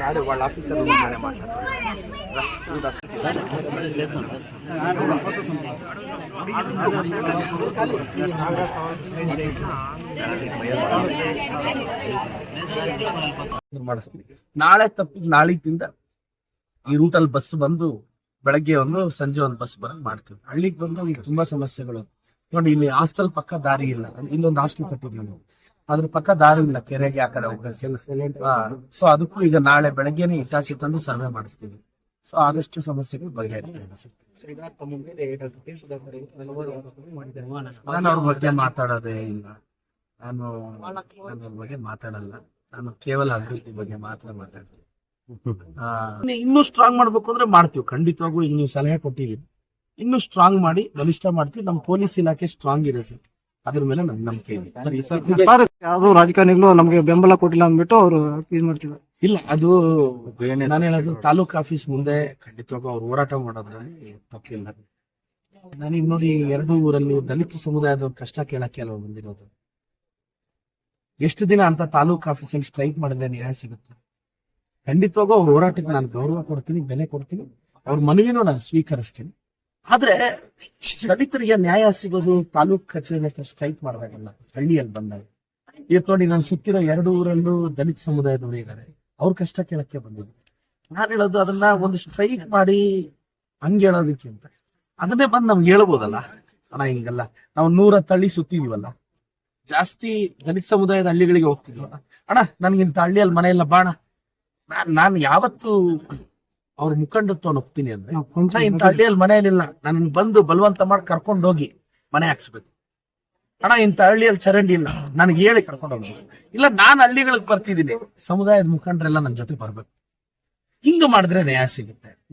ನಾಳೆ ಒಳ್ಳ ಆಫೀಸರ್ ನಾಳೆ ತಿಂದ ಈ ರೂಟಲ್ಲಿ ಬಸ್ ಬಂದು ಬೆಳಗ್ಗೆ ಒಂದು, ಸಂಜೆ ಒಂದು ಬಸ್ ಬರೋದು ಮಾಡ್ತೀವಿ. ಹಳ್ಳಿಗೆ ಬಂದು ತುಂಬಾ ಸಮಸ್ಯೆಗಳು. ನೋಡಿ ಇಲ್ಲಿ ಹಾಸ್ಟೆಲ್ ಪಕ್ಕ ದಾರಿ ಇಲ್ಲ. ಇಲ್ಲೊಂದು ಹಾಸ್ಟೆಲ್ ಕಟ್ಟಿದೀವಿ ನಾವು ಅದ್ರ ಪಕ್ಕ ದಾರಿ ಇಲ್ಲ ಕೆರೆಗೆ ಆ ಕಡೆ ಸೊ ಅದಕ್ಕೂ ಈಗ ನಾಳೆ ಬೆಳಗ್ಗೆನೆ ಇಟಾಚಿ ತಂದು ಸರ್ವೆ ಮಾಡಿಸ್ತೀವಿ. ಸೊ ಆದಷ್ಟು ಸಮಸ್ಯೆಗಳು ಮಾಡಿದ್ದಾರೆ ನಾನು ಅವ್ರ ಬಗ್ಗೆ ಮಾತಾಡೋದೇ ಇಲ್ಲ. ನಾನು ಅವ್ರ ಬಗ್ಗೆ ಮಾತಾಡಲ್ಲ. ನಾನು ಕೇವಲ ಅಭಿವೃದ್ಧಿ ಬಗ್ಗೆ ಮಾತ್ರ ಮಾತಾಡ್ತೀನಿ. ಆ, ಇನ್ನೂ ಸ್ಟ್ರಾಂಗ್ ಮಾಡ್ಬೇಕು ಅಂದ್ರೆ ಮಾಡ್ತೀವಿ. ಖಂಡಿತವಾಗೂ ಈಗ ನೀವು ಸಲಹೆ ಕೊಟ್ಟಿದ್ದೀವಿ ಇನ್ನೂ ಸ್ಟ್ರಾಂಗ್ ಮಾಡಿ ಬಲಿಷ್ಠ ಮಾಡ್ತೀವಿ. ನಮ್ಮ ಪೊಲೀಸ್ ಇಲಾಖೆ ಸ್ಟ್ರಾಂಗ್ ಇದೆ ಸರ್. ಅದ್ರ ಮೇಲೆ ನನ್ ನಂಬಿಕೆ ಇದೆ. ಯಾವ್ದು ರಾಜಕಾರಣಿಗಳು ನಮ್ಗೆ ಬೆಂಬಲ ಕೊಟ್ಟಿಲ್ಲ ಅಂದ್ಬಿಟ್ಟು ಅವರು ಇದು ಮಾಡ್ತಿದ್ದಾರೆ. ಇಲ್ಲ ಅದು ನಾನು ಹೇಳೋದು ತಾಲೂಕ್ ಆಫೀಸ್ ಮುಂದೆ ಖಂಡಿತವಾಗೂ ಅವ್ರು ಹೋರಾಟ ಮಾಡೋದ್ರಲ್ಲಿ ತಪ್ಪಿಲ್ಲ. ನಾನೀಗ ನೋಡಿ ಎರಡು ಊರಲ್ಲಿ ದಲಿತ ಸಮುದಾಯದ ಕಷ್ಟ ಕೇಳಕ್ಕೆ ಅಲ್ವಾ ಬಂದಿರೋದು. ಎಷ್ಟು ದಿನ ಅಂತ ತಾಲೂಕ್ ಆಫೀಸಲ್ಲಿ ಸ್ಟ್ರೈಕ್ ಮಾಡಿದ್ರೆ ನ್ಯಾಯ ಸಿಗುತ್ತೆ? ಖಂಡಿತವಾಗೂ ಅವ್ರ ಹೋರಾಟಕ್ಕೆ ನಾನು ಗೌರವ ಕೊಡ್ತೀನಿ ಬೆಲೆ ಕೊಡ್ತೀನಿ. ಅವ್ರ ಮನವಿನೂ ನಾನು ಸ್ವೀಕರಿಸ್ತೀನಿ. ಆದ್ರೆ ದಲಿತರಿಗೆ ನ್ಯಾಯ ಸಿಗೋದು ತಾಲೂಕ್ ಕಚೇರಿ ಹತ್ರ ಸ್ಟ್ರೈಕ್ ಮಾಡಿದಾಗಲ್ಲ, ಹಳ್ಳಿಯಲ್ಲಿ ಬಂದಾಗ. ಇವತ್ತು ನೋಡಿ ನಾನು ಸುತ್ತಿರೋ ಎರಡು ಊರಲ್ಲೂ ದಲಿತ ಸಮುದಾಯದವರು ಇದ್ದಾರೆ ಅವ್ರ ಕಷ್ಟ ಕೇಳಕ್ಕೆ ಬಂದಿದ್ರು ನಾನು ಹೇಳೋದು ಅದನ್ನ ಒಂದು ಸ್ಟ್ರೈಕ್ ಮಾಡಿ ಹಂಗೆ ಹೇಳೋದಕ್ಕಿಂತ ಅದನ್ನೇ ಬಂದು ನಮ್ಗೆ ಹೇಳ್ಬೋದಲ್ಲ? ಅಣ್ಣ, ಹಿಂಗಲ್ಲ. ನಾವು ನೂರ ತಳ್ಳಿ ಸುತ್ತಿದೀವಲ್ಲ. ಜಾಸ್ತಿ ದಲಿತ ಸಮುದಾಯದ ಹಳ್ಳಿಗಳಿಗೆ ಹೋಗ್ತಿದ್ವಲ್ಲ. ಅಣ್ಣ, ನನ್ಗಿಂತ ಹಳ್ಳಿಯಲ್ಲಿ ಮನೆ ಇಲ್ಲ ಬಾಣ. ನಾನ್, ನಾನು ಯಾವತ್ತು ಅವ್ರ ಮುಖಂಡತ್ವನ ಒಪ್ತೀನಿ ಅಂದ್ರೆ ನಾ ಇಂಥ ಹಳ್ಳಿಯಲ್ಲಿ ಮನೆಯಲ್ಲಿಲ್ಲ. ನನ್ ಬಂದು ಬಲವಂತ ಮಾಡಿ ಕರ್ಕೊಂಡು ಹೋಗಿ ಮನೆ ಹಾಕ್ಸ್ಬೇಕು. ಅಣ್ಣ ಇಂಥ ಹಳ್ಳಿಯಲ್ಲಿ ಚರಂಡಿ ಇಲ್ಲ. ನನಗೆ ಹೇಳಿ ಕರ್ಕೊಂಡು ಹೋಗ್ಬೇಕು. ಇಲ್ಲ ನಾನು ಹಳ್ಳಿಗಳಿಗೆ ಬರ್ತಿದ್ದೀನಿ. ಸಮುದಾಯದ ಮುಖಂಡರೆಲ್ಲ ನನ್ನ ಜೊತೆ ಬರ್ಬೇಕು. ಹಿಂಗ ಮಾಡಿದ್ರೆ ನ್ಯಾಯ ಸಿಗುತ್ತೆ.